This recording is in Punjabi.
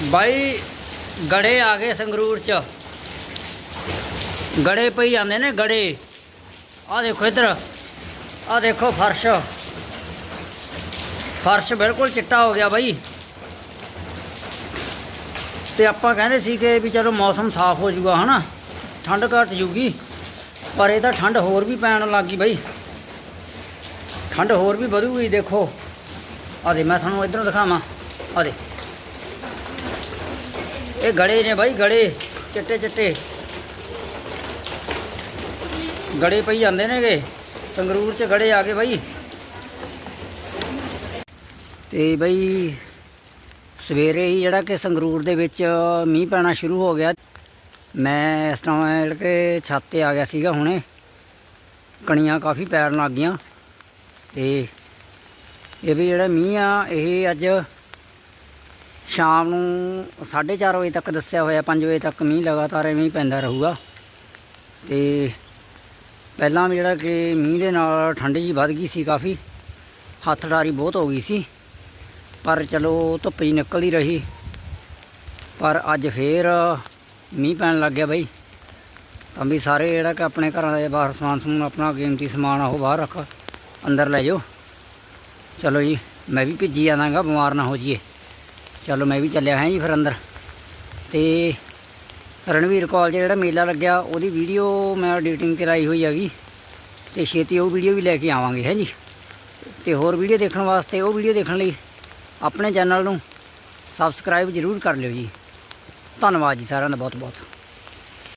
ਬਾਈ, ਗੜੇ ਆ ਗਏ ਸੰਗਰੂਰ ਚ। ਗੜੇ ਪਈ ਜਾਂਦੇ ਨੇ, ਗੜੇ। ਆ ਦੇਖੋ ਇੱਧਰ, ਆ ਦੇਖੋ ਫਰਸ਼। ਫਰਸ਼ ਬਿਲਕੁਲ ਚਿੱਟਾ ਹੋ ਗਿਆ ਬਾਈ। ਤੇ ਆਪਾਂ ਕਹਿੰਦੇ ਸੀ ਕਿ ਵੀ ਚਲੋ ਮੌਸਮ ਸਾਫ਼ ਹੋ ਜਾਊਗਾ, ਹਨਾ? ਠੰਡ ਘਟ ਜੂਗੀ ਪਰ ਇਹ ਤਾਂ ਠੰਡ ਹੋਰ ਵੀ ਪੈਣ ਲੱਗ ਗਈ ਬਾਈ। ਠੰਡ ਹੋਰ ਵੀ ਵਧੂਗੀ, ਦੇਖੋ। ਆ ਦੇ, ਮੈਂ ਤੁਹਾਨੂੰ ਇਧਰੋਂ ਦਿਖਾਵਾਂ। ਆ ਦੇ। ਇਹ ਗੜੇ ਨੇ ਬਾਈ, ਗੜੇ, ਚਿੱਟੇ ਚਿੱਟੇ। ਗੜੇ ਪਈ ਜਾਂਦੇ ਨੇਗੇ। ਸੰਗਰੂਰ ਚ ਗੜੇ ਆ ਗਏ ਬਾਈ। ਤੇ ਬਾਈ, ਸਵੇਰੇ ਹੀ ਜਿਹੜਾ ਕਿ ਸੰਗਰੂਰ ਦੇ ਵਿੱਚ ਮੀਂਹ ਪੈਣਾ ਸ਼ੁਰੂ ਹੋ ਗਿਆ। ਮੈਂ ਇਸ ਤਰ੍ਹਾਂ ਜਿਹੜਾ ਕਿ ਛੱਤ ਤੇ ਆ ਗਿਆ ਸੀਗਾ ਹੁਣੇ। ਕਣੀਆਂ ਕਾਫੀ ਪੈਰਨ ਲੱਗ ਗਈਆਂ। ਤੇ ਇਹ ਵੀ ਜਿਹੜਾ ਮੀਂਹ ਆ, ਇਹ ਅੱਜ ਸ਼ਾਮ ਨੂੰ 4:30 ਵਜੇ ਤੱਕ ਦੱਸਿਆ ਹੋਇਆ 5 ਵਜੇ ਤੱਕ ਮੀਂਹ ਲਗਾਤਾਰ ਐਵੇਂ ਪੈਂਦਾ ਰਹੂਗਾ। ਤੇ ਪਹਿਲਾਂ ਵੀ ਜਿਹੜਾ ਕਿ ਮੀਂਹ ਦੇ ਨਾਲ ਠੰਡ ਜੀ ਵੱਧ ਗਈ ਸੀ ਕਾਫੀ, ਹੱਥ ਡਾਰੀ ਬਹੁਤ ਹੋ ਗਈ ਸੀ, ਪਰ ਚਲੋ ਧੁੱਪ ਹੀ ਨਿਕਲਦੀ ਰਹੀ। ਪਰ ਅੱਜ ਫੇਰ ਮੀਂਹ ਪੈਣ ਲੱਗ ਗਿਆ ਬਈ। ਤਾਂ ਵੀ ਸਾਰੇ ਜਿਹੜਾ ਕਿ ਆਪਣੇ ਘਰਾਂ ਦੇ ਬਾਹਰ ਸਮਾਨ ਸਮੂਨ, ਆਪਣਾ ਕੀਮਤੀ ਸਮਾਨ ਆ, ਉਹ ਬਾਹਰ ਰੱਖ, ਅੰਦਰ ਲੈ ਜਾਓ। ਚਲੋ ਜੀ, ਮੈਂ ਵੀ ਭਿੱਜੀ ਜਾਵਾਂਗਾ ਬਿਮਾਰ ਨਾ ਹੋ ਜਾਈਏ। ਚਲੋ ਮੈਂ ਵੀ ਚੱਲਿਆ ਹਾਂ ਜੀ ਫਿਰ ਅੰਦਰ। ਤੇ ਰਣਵੀਰ ਕਾਲਜ ਜਿਹੜਾ ਮੇਲਾ ਲੱਗਿਆ, ਉਹਦੀ ਵੀਡੀਓ ਮੈਂ ਐਡੀਟਿੰਗ ਤੇ ਲਾਈ ਹੋਈ ਹੈਗੀ। ਤੇ ਛੇਤੀ ਉਹ ਵੀਡੀਓ ਵੀ ਲੈ ਕੇ ਆਵਾਂਗੇ, ਹੈ ਜੀ। ਤੇ ਹੋਰ ਵੀਡੀਓ ਦੇਖਣ ਵਾਸਤੇ ਉਹ ਵੀਡੀਓ ਦੇਖਣ ਲਈ ਆਪਣੇ ਚੈਨਲ ਨੂੰ ਸਬਸਕ੍ਰਾਈਬ ਜ਼ਰੂਰ ਕਰ ਲਿਓ ਜੀ। ਧੰਨਵਾਦ ਜੀ ਸਾਰਿਆਂ ਦਾ ਬਹੁਤ ਬਹੁਤ